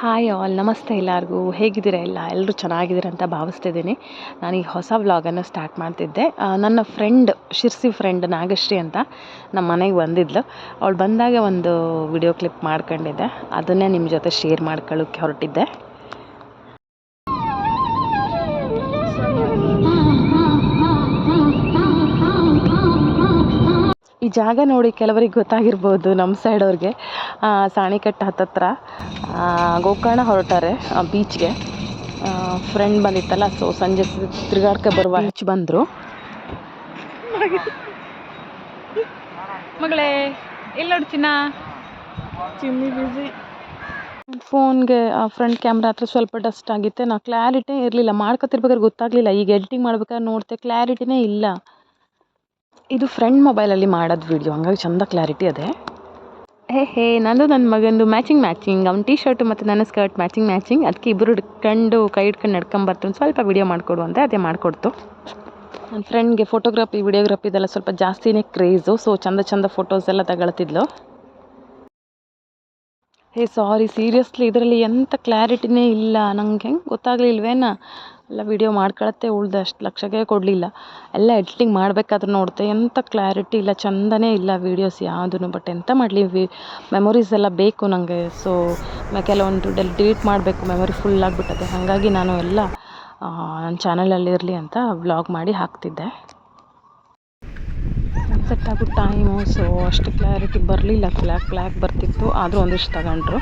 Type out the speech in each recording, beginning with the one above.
Hi all ನಮಸ್ತೆ ಎಲ್ಲರಿಗೂ. ಹೇಗಿದ್ದೀರಾ ಎಲ್ಲ? ಎಲ್ಲರೂ ಚೆನ್ನಾಗಿದ್ದೀರಾ ಅಂತ ಭಾವಿಸ್ತಿದ್ದೀನಿ. ನಾನು ಈ ಹೊಸ ವ್ಲಾಗನ್ನು ಸ್ಟಾರ್ಟ್ ಮಾಡ್ತಿದ್ದೆ. ನನ್ನ ಫ್ರೆಂಡ್ ಶಿರ್ಸಿ ಫ್ರೆಂಡ್ ನಾಗಶ್ರೀ ಅಂತ ನಮ್ಮ ಮನೆಗೆ ಬಂದಿದ್ಲು. ಅವಳು ಬಂದಾಗ ಒಂದು ವಿಡಿಯೋ ಕ್ಲಿಪ್ ಮಾಡ್ಕೊಂಡಿದ್ದೆ. ಅದನ್ನೇ ನಿಮ್ಮ ಜೊತೆ ಶೇರ್ ಮಾಡ್ಕೊಳ್ಳೋಕ್ಕೆ ಹೊರಟಿದ್ದೆ. ಈ ಜಾಗ ನೋಡಿ ಕೆಲವರಿಗೆ ಗೊತ್ತಾಗಿರ್ಬೋದು ನಮ್ಮ ಸೈಡ್ ಅವ್ರಿಗೆ. ಸಾಣಿಕಟ್ಟು ಹತ್ತತ್ರ. ಆ, ಗೋಕರ್ಣ ಹೊರಟಾರೆ ಬೀಚ್ಗೆ ಫ್ರೆಂಡ್ ಬಂದಿತ್ತಲ್ಲ ಸೊ ಸಂಜೆ ತಿರುಗಾಡ್ಕೆ ಬರುವ ಬೀಚ್ ಬಂದರು. ಮಗಳೇ ಎಲ್ಲ ಚಿನ್ನ? ಚಿನ್ನಿ ಬಿಸಿ ಫೋನ್ಗೆ ಫ್ರಂಟ್ ಕ್ಯಾಮ್ರಾ ಹತ್ರ ಸ್ವಲ್ಪ ಡಸ್ಟ್ ಆಗಿತ್ತೆ. ನಾ ಕ್ಲಾರಿಟಿ ಇರಲಿಲ್ಲ. ಮಾಡ್ಕೊತಿರ್ಬೇಕಾದ್ರೆ ಗೊತ್ತಾಗಲಿಲ್ಲ. ಈಗ ಎಡಿಟಿಂಗ್ ಮಾಡ್ಬೇಕಾದ್ರೆ ನೋಡ್ತೆ ಕ್ಲಾರಿಟಿನೇ ಇಲ್ಲ. ಇದು ಫ್ರೆಂಡ್ ಮೊಬೈಲಲ್ಲಿ ಮಾಡೋದು ವಿಡಿಯೋ ಹಂಗಾಗಿ ಚಂದ ಕ್ಲಾರಿಟಿ ಅದೇ. ಹೇ ಹೇ ನಂದು ನನ್ನ ಮಗಂದು ಮ್ಯಾಚಿಂಗ್ ಮ್ಯಾಚಿಂಗ್ ಅವ್ನ ಟೀ ಶರ್ಟು ಮತ್ತು ನನ್ನ ಸ್ಕರ್ಟ್ ಮ್ಯಾಚಿಂಗ್ ಮ್ಯಾಚಿಂಗ್ ಅದಕ್ಕೆ ಇಬ್ಬರು ಹಿಡ್ಕೊಂಡು ಕೈ ಹಿಡ್ಕೊಂಡು ನಡ್ಕೊಂಬರ್ತೀನಿ ಸ್ವಲ್ಪ ವಿಡಿಯೋ ಮಾಡಿಕೊಡು ಅಂತ ಅದೇ ಮಾಡಿಕೊಡ್ತು. ನನ್ನ ಫ್ರೆಂಡ್ಗೆ ಫೋಟೋಗ್ರಫಿ ವಿಡಿಯೋಗ್ರಫಿ ಇದೆಲ್ಲ ಸ್ವಲ್ಪ ಜಾಸ್ತಿನೇ ಕ್ರೇಜು ಸೊ ಚಂದ ಚಂದ ಫೋಟೋಸ್ ಎಲ್ಲ ತಗೊಳ್ತಿದ್ಲು. ಹೇ ಸಾರಿ ಸೀರಿಯಸ್ಲಿ ಇದರಲ್ಲಿ ಎಂಥ ಕ್ಲಾರಿಟಿನೇ ಇಲ್ಲ. ನಂಗೆ ಹೆಂಗೆ ಗೊತ್ತಾಗ್ಲಿಲ್ವೇನ? ಎಲ್ಲ ವಿಡಿಯೋ ಮಾಡ್ಕೊಳತ್ತೆ, ಉಳ್ದೆ ಅಷ್ಟು ಲಕ್ಷಕ್ಕೆ ಕೊಡಲಿಲ್ಲ. ಎಲ್ಲ ಎಡಿಟಿಂಗ್ ಮಾಡಬೇಕಾದ್ರೆ ನೋಡ್ತೆ ಎಂಥ ಕ್ಲಾರಿಟಿ ಇಲ್ಲ, ಚಂದನೇ ಇಲ್ಲ ವೀಡಿಯೋಸ್ ಯಾವುದೂ ಬಟ್ ಎಂಥ ಮಾಡಲಿ, ವಿ ಮೆಮೊರೀಸ್ ಎಲ್ಲ ಬೇಕು ನನಗೆ ಸೊ ಕೆಲವೊಂದು ಡೆಲ್ ಡಿಲೀಟ್ ಮಾಡಬೇಕು ಮೆಮೊರಿ ಫುಲ್ ಆಗಿಬಿಟ್ಟದೆ. ಹಾಗಾಗಿ ನಾನು ಎಲ್ಲ ನನ್ನ ಚಾನಲಲ್ಲಿ ಇರಲಿ ಅಂತ ವ್ಲಾಗ್ ಮಾಡಿ ಹಾಕ್ತಿದ್ದೆ. ಸೆಟ್ ಆಗೋ ಟೈಮು ಸೊ ಅಷ್ಟು ಕ್ಲಾರಿಟಿ ಬರಲಿಲ್ಲ. ಕ್ಲ್ಯಾಕ್ ಕ್ಲ್ಯಾಕ್ ಬರ್ತಿತ್ತು, ಆದರೂ ಒಂದಿಷ್ಟು ತಗೊಂಡ್ರು.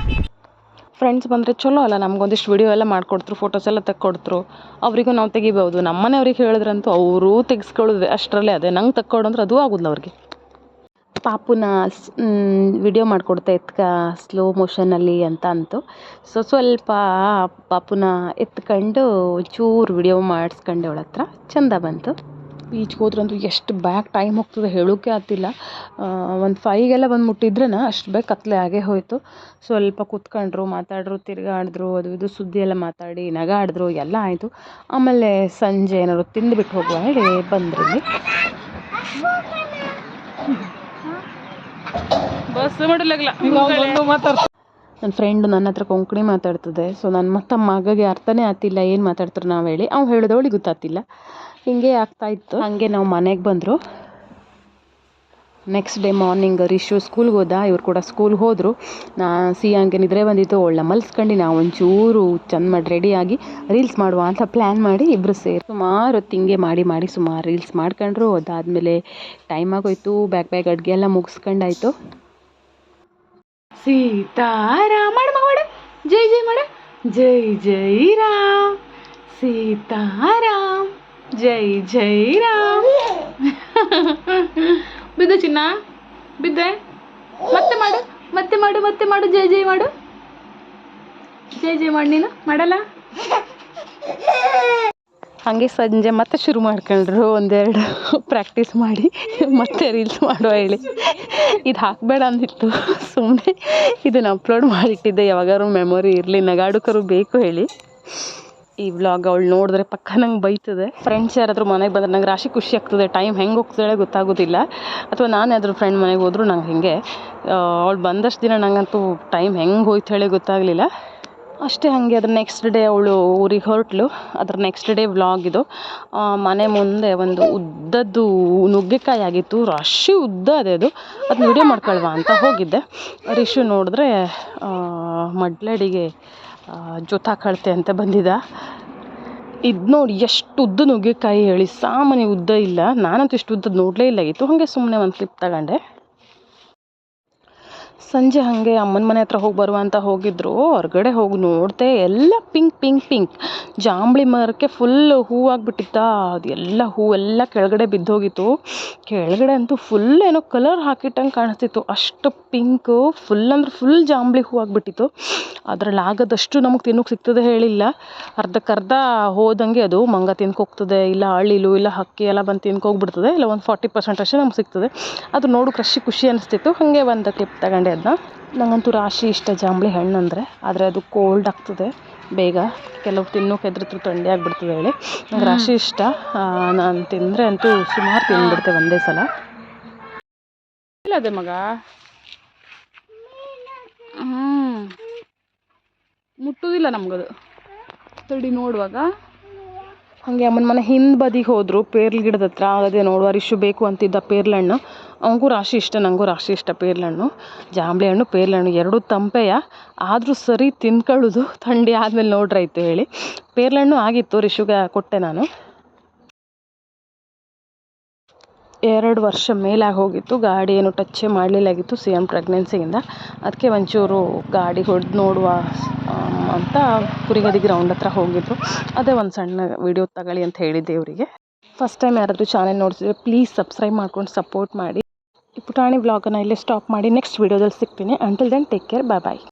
ಫ್ರೆಂಡ್ಸ್ ಬಂದರೆ ಚಲೋ ಅಲ್ಲ, ನಮ್ಗೊಂದಿಷ್ಟು ವಿಡಿಯೋ ಎಲ್ಲ ಮಾಡಿಕೊಡ್ತ್ರು ಫೋಟೋಸ್ ಎಲ್ಲ ತೆಕ್ಕೊಡ್ತ್ರು. ಅವರಿಗೂ ನಾವು ತೆಗಿಬೋದು. ನಮ್ಮ ಮನೆಯವ್ರಿಗೆ ಹೇಳಿದ್ರಂತೂ ಅವರೂ ತೆಗೆಸ್ಕೊಳ್ಳೋದು ಅಷ್ಟರಲ್ಲೇ ಅದೇ. ನಂಗೆ ತಕ್ಕೊಡು ಅಂದ್ರೆ ಅದೂ ಆಗೋದಿಲ್ಲ ಅವ್ರಿಗೆ. ಪಾಪುನ ವಿಡಿಯೋ ಮಾಡಿಕೊಡ್ತಾ ಎತ್ಕ ಸ್ಲೋ ಮೋಷನಲ್ಲಿ ಅಂತ ಅಂತು. ಸೊ ಸ್ವಲ್ಪ ಪಾಪುನ ಎತ್ಕೊಂಡು ಚೂರು ವಿಡಿಯೋ ಮಾಡಿಸ್ಕೊಂಡೆ ಅವಳ ಹತ್ರ ಚಂದ ಬಂತು. ಬೀಚ್ಗೆ ಹೋದ್ರಂತೂ ಎಷ್ಟು ಬ್ಯಾಕ್ ಟೈಮ್ ಹೋಗ್ತದೆ ಹೇಳೋಕೆ ಆಗ್ತಿಲ್ಲ. ಒಂದು ಫೈಗೆಲ್ಲ ಬಂದು ಮುಟ್ಟಿದ್ರೆ ಅಷ್ಟು ಬೇಗ ಕತ್ತಲೆ ಆಗೇ ಹೋಯಿತು. ಸ್ವಲ್ಪ ಕೂತ್ಕೊಂಡ್ರು ಮಾತಾಡ್ರು ತಿರುಗಾಡಿದ್ರು ಅದು ಇದು ಸುದ್ದಿ ಎಲ್ಲ ಮಾತಾಡಿ ನಗಾಡಿದ್ರು ಎಲ್ಲ ಆಯಿತು. ಆಮೇಲೆ ಸಂಜೆ ಏನಾದ್ರು ತಿಂದುಬಿಟ್ಟು ಹೋಗುವ ಹೇಳಿ ಬಂದ್ರಿ ಬಸ್ ಮಾಡಲಾಗಲ್ಲ ನನ್ನ ಫ್ರೆಂಡ್ ನನ್ನ ಹತ್ರ ಕೊಂಕಣಿ ಮಾತಾಡ್ತದೆ. ಸೊ ನನ್ನ ಮತ್ತು ಮಗಗೆ ಅರ್ಥನೇ ಆಗ್ತಿಲ್ಲ ಏನು ಮಾತಾಡ್ತಾರೆ ನಾವು ಹೇಳಿ. ಅವ್ನು ಹೇಳಿದವಳಿಗೆ ಗೊತ್ತಾಗ್ತಿಲ್ಲ. ಹಿಂಗೆ ಆಗ್ತಾ ಇತ್ತು. ಹಾಗೆ ನಾವು ಮನೆಗೆ ಬಂದರು. ನೆಕ್ಸ್ಟ್ ಡೇ ಮಾರ್ನಿಂಗ್ ರಿಶು ಸ್ಕೂಲ್ಗೆ ಹೋದ ಇವ್ರು ಕೂಡ ಸ್ಕೂಲ್ಗೆ ಹೋದರು. ನಾ ಸಿಯಾಂಗೆ ನಿದ್ರೆ ಬಂದಿತ್ತು ಒಳ್ಳೆ ಮಲ್ಸ್ಕೊಂಡು ನಾವು ಒಂಚೂರು ಚಂದ ಮಾಡಿ ರೆಡಿಯಾಗಿ ರೀಲ್ಸ್ ಮಾಡುವ ಅಂತ ಪ್ಲ್ಯಾನ್ ಮಾಡಿ ಇಬ್ಬರು ಸೇರಿ ಸುಮಾರು ಹೊತ್ತು ಹಿಂಗೆ ಮಾಡಿ ಮಾಡಿ ಸುಮಾರು ರೀಲ್ಸ್ ಮಾಡ್ಕೊಂಡ್ರು. ಅದಾದಮೇಲೆ ಟೈಮ್ ಆಗೋಯ್ತು ಬ್ಯಾಗ್ ಬ್ಯಾಗ್ ಅಡುಗೆ ಎಲ್ಲ ಮುಗಿಸ್ಕೊಂಡಾಯ್ತು. ಸೀತಾರಾಮ ಜೈ ಜೈ ಮಾಡ. ಜೈ ಜೈ ರಾಮ್. ಸೀತಾರಾಮ್. ಜೈ ಜೈ ರಾಮ್ ಬಿದ್ದು ಚಿನ್ನ, ಬಿದ್ದೆ? ಮತ್ತೆ ಮಾಡು ಮತ್ತೆ ಮಾಡು ಮತ್ತೆ ಮಾಡು, ಜೈ ಜೈ ಮಾಡು. ಜೈ ಜೈ ಮಾಡು ನೀನು, ಮಾಡಲ್ಲ? ಹಾಗೆ ಸಂಜೆ ಮತ್ತೆ ಶುರು ಮಾಡ್ಕೊಂಡ್ರು ಒಂದೆರಡು ಪ್ರಾಕ್ಟೀಸ್ ಮಾಡಿ, ಮತ್ತೆ ರೀಲ್ಸ್ ಮಾಡುವ ಹೇಳಿ. ಇದು ಹಾಕಬೇಡ ಅಂದಿತ್ತು ಸುಮ್ಮನೆ ಇದನ್ನು ಅಪ್ಲೋಡ್ ಮಾಡಿಟ್ಟಿದ್ದೆ. ಯಾವಾಗಾದ್ರು ಮೆಮೊರಿ ಇರಲಿ, ನಗಾಡುಕರು ಬೇಕು ಹೇಳಿ. ಈ ವ್ಲಾಗ್ ಅವಳು ನೋಡಿದ್ರೆ ಪಕ್ಕ ನಂಗೆ ಬೈತದೆ. ಫ್ರೆಂಡ್ಸ್ ಯಾರಾದರೂ ಮನೆಗೆ ಬಂದರೆ ನಂಗೆ ರಾಶಿ ಖುಷಿ ಆಗ್ತದೆ. ಟೈಮ್ ಹೆಂಗೆ ಹೋಗ್ತದೆ ಗೊತ್ತಾಗೋದಿಲ್ಲ. ಅಥವಾ ನಾನು ಯಾವ್ದಾದ್ರು ಫ್ರೆಂಡ್ ಮನೆಗೆ ಹೋದರೂ ನಂಗೆ ಹಿಂಗೆ ಅವಳು ಬಂದಷ್ಟು ದಿನ ನನಗಂತೂ ಟೈಮ್ ಹೆಂಗೆ ಹೋಯ್ತು ಹೇಳಿ ಗೊತ್ತಾಗಲಿಲ್ಲ. ಅಷ್ಟೇ ಹಾಗೆ ಅದ್ರ ನೆಕ್ಸ್ಟ್ ಡೇ ಅವಳು ಊರಿಗೆ ಹೊರಟ್ಲು. ಅದ್ರ ನೆಕ್ಸ್ಟ್ ಡೇ ವ್ಲಾಗ್ ಇದು. ಮನೆ ಮುಂದೆ ಒಂದು ಉದ್ದದ್ದು ನುಗ್ಗೆಕಾಯಿ ಆಗಿತ್ತು. ರಾಶಿ ಉದ್ದ ಅದೇ ಅದು. ಅದನ್ನ ವಿಡಿಯೋ ಮಾಡ್ಕೊಳ್ವಾ ಅಂತ ಹೋಗಿದ್ದೆ. ರಿಶು ನೋಡಿದ್ರೆ ಮಡ್ಲಡಿಗೆ ಜೊತೆ ಕಳ್ತೆ ಅಂತ ಬಂದಿದ್ದ ಇದು ನೋಡಿ ಎಷ್ಟು ಉದ್ದ ನುಗ್ಗೆಕಾಯಿ ಹೇಳಿ. ಸಾಮಾನ್ಯ ಉದ್ದ ಇಲ್ಲ. ನಾನಂತೂ ಇಷ್ಟು ಉದ್ದದ್ದು ನೋಡಲೇ ಇಲ್ಲ. ಆಗಿತ್ತು ಹಾಗೆ ಸುಮ್ಮನೆ ಒಂದು ಕ್ಲಿಪ್ ತಗೊಂಡೆ. ಸಂಜೆ ಹಾಗೆ ಅಮ್ಮನ ಮನೆ ಹತ್ರ ಹೋಗಿ ಬರುವ ಅಂತ ಹೋಗಿದ್ರು, ಹೊರಗಡೆ ಹೋಗಿ ನೋಡಿದೆ ಎಲ್ಲ ಪಿಂಕ್ ಪಿಂಕ್ ಪಿಂಕ್ ಜಾಂಬಳಿ ಮರಕ್ಕೆ ಫುಲ್ ಹೂವಾಗ್ಬಿಟ್ಟಿತ್ತ ಅದೆಲ್ಲ ಹೂವೆಲ್ಲ ಕೆಳಗಡೆ ಬಿದ್ದೋಗಿತ್ತು. ಕೆಳಗಡೆ ಅಂತೂ ಫುಲ್ ಏನೋ ಕಲರ್ ಹಾಕಿಟ್ಟಂಗೆ ಕಾಣಿಸ್ತಿತ್ತು. ಅಷ್ಟು ಪಿಂಕು ಫುಲ್ ಅಂದ್ರೆ ಫುಲ್ ಜಾಂಬಳಿ ಹೂ ಆಗಿಬಿಟ್ಟಿತ್ತು. ಅದ್ರಲ್ಲಿ ಆಗದಷ್ಟು ನಮಗೆ ತಿನ್ನೋಕೆ ಸಿಗ್ತದೆ ಹೇಳಿಲ್ಲ. ಅರ್ಧಕ್ಕರ್ಧ ಹೋದಂಗೆ ಅದು, ಮಂಗ ತಿನ್ಕೋಗ್ತದೆ ಇಲ್ಲ ಅಳಿಲು ಇಲ್ಲ ಹಕ್ಕಿ ಎಲ್ಲ ಬಂದು ತಿನ್ಕೋಗ್ಬಿಡ್ತದೆ ಇಲ್ಲ ಒಂದು ಫಾರ್ಟಿ ಪರ್ಸೆಂಟ್ ಅಷ್ಟೇ ನಮ್ಗೆ ಸಿಗ್ತದೆ. ಅದು ನೋಡೋಕೆ ಅಷ್ಟು ಖುಷಿ ಅನಿಸ್ತಿತ್ತು. ಹಾಗೆ ಒಂದು ಕ್ಲಿಪ್ ತಗೊಂಡೆ. ಅದನ್ನ ನಂಗಂತೂ ರಾಶಿ ಇಷ್ಟ ಜಾಂಬಳಿ ಹಣ್ಣು ಅಂದರೆ. ಆದರೆ ಅದು ಕೋಲ್ಡ್ ಆಗ್ತದೆ. ಬೇಗ ಕೆಲವು ತಿನ್ನೋಕೆ ಎದುರು ಥಂಡಿ ಆಗಿಬಿಡ್ತದೆ ಹೇಳಿ. ನಂಗೆ ರಾಶಿ ಇಷ್ಟ. ನಾನು ತಿಂದರೆ ಅಂತೂ ಸುಮಾರು ತಿಂದ್ಬಿಡ್ತೆ ಒಂದೇ ಸಲ. ಅದೇ ಮಗ. ಹ್ಞೂ ಮುಟ್ಟುವುದಿಲ್ಲ ನಮಗದು. ತಡಿ ನೋಡುವಾಗ. ಹಾಗೆ ಅಮ್ಮನ ಮನೆ ಹಿಂದೆ ಬದಿಗೆ ಹೋದರು. ಪೇರ್ಲ ಗಿಡದ ಹತ್ರ. ಅದೇ ನೋಡುವ ರಿಶು ಬೇಕು ಅಂತಿದ್ದ ಪೇರ್ಲೆ ಹಣ್ಣು. ಅವನಿಗೂ ರಾಶಿ ಇಷ್ಟ ನನಗೂ ರಾಶಿ ಇಷ್ಟ ಪೇರ್ಲೆ ಹಣ್ಣು ಜಾಂಬಳಿ ಹಣ್ಣು ಪೇರ್ಲೆ ಹಣ್ಣು ಎರಡೂ ತಂಪೆಯ, ಆದರೂ ಸರಿ ತಿನ್ಕೊಳ್ಳೋದು ಥಂಡಿ ಆದಮೇಲೆ ನೋಡ್ರಾಯ್ತು ಹೇಳಿ. ಪೇರ್ಲೆ ಹಣ್ಣು ಆಗಿತ್ತು ರಿಶುಗೆ ಕೊಟ್ಟೆ ನಾನು. ಎರಡು ವರ್ಷ ಮೇಲಾಗಿ ಹೋಗಿತ್ತು, ಗಾಡಿ ಏನು ಟಚ್ಚೇ ಮಾಡಲಿಲ್ಲಾಗಿತ್ತು ಸಿ ಎಂ ಪ್ರೆಗ್ನೆನ್ಸಿಯಿಂದ. ಅದಕ್ಕೆ ಒಂಚೂರು ಗಾಡಿ ಹೊಡೆದು ನೋಡುವ ಅಂತ ಕುರಿಗದಿ ಗ್ರೌಂಡ್ ಹತ್ರ ಹೋಗಿದ್ರು. ಅದೇ ಒಂದು ಸಣ್ಣ ವಿಡಿಯೋ ತಗೊಳ್ಳಿ ಅಂತ ಹೇಳಿದ್ದೆ ಇವರಿಗೆ. ಫಸ್ಟ್ ಟೈಮ್ ಯಾರಾದರೂ ಚಾನೆಲ್ ನೋಡ್ತಿದ್ರೆ ಪ್ಲೀಸ್ ಸಬ್ಸ್ಕ್ರೈಬ್ ಮಾಡ್ಕೊಂಡು ಸಪೋರ್ಟ್ ಮಾಡಿ. ಪುಟಾಣಿ ವ್ಲಾಗನ್ನು ಇಲ್ಲೇ ಸ್ಟಾಪ್ ಮಾಡಿ ನೆಕ್ಸ್ಟ್ ವೀಡಿಯೋದಲ್ಲಿ ಸಿಗ್ತೀನಿ. Until then take care bye bye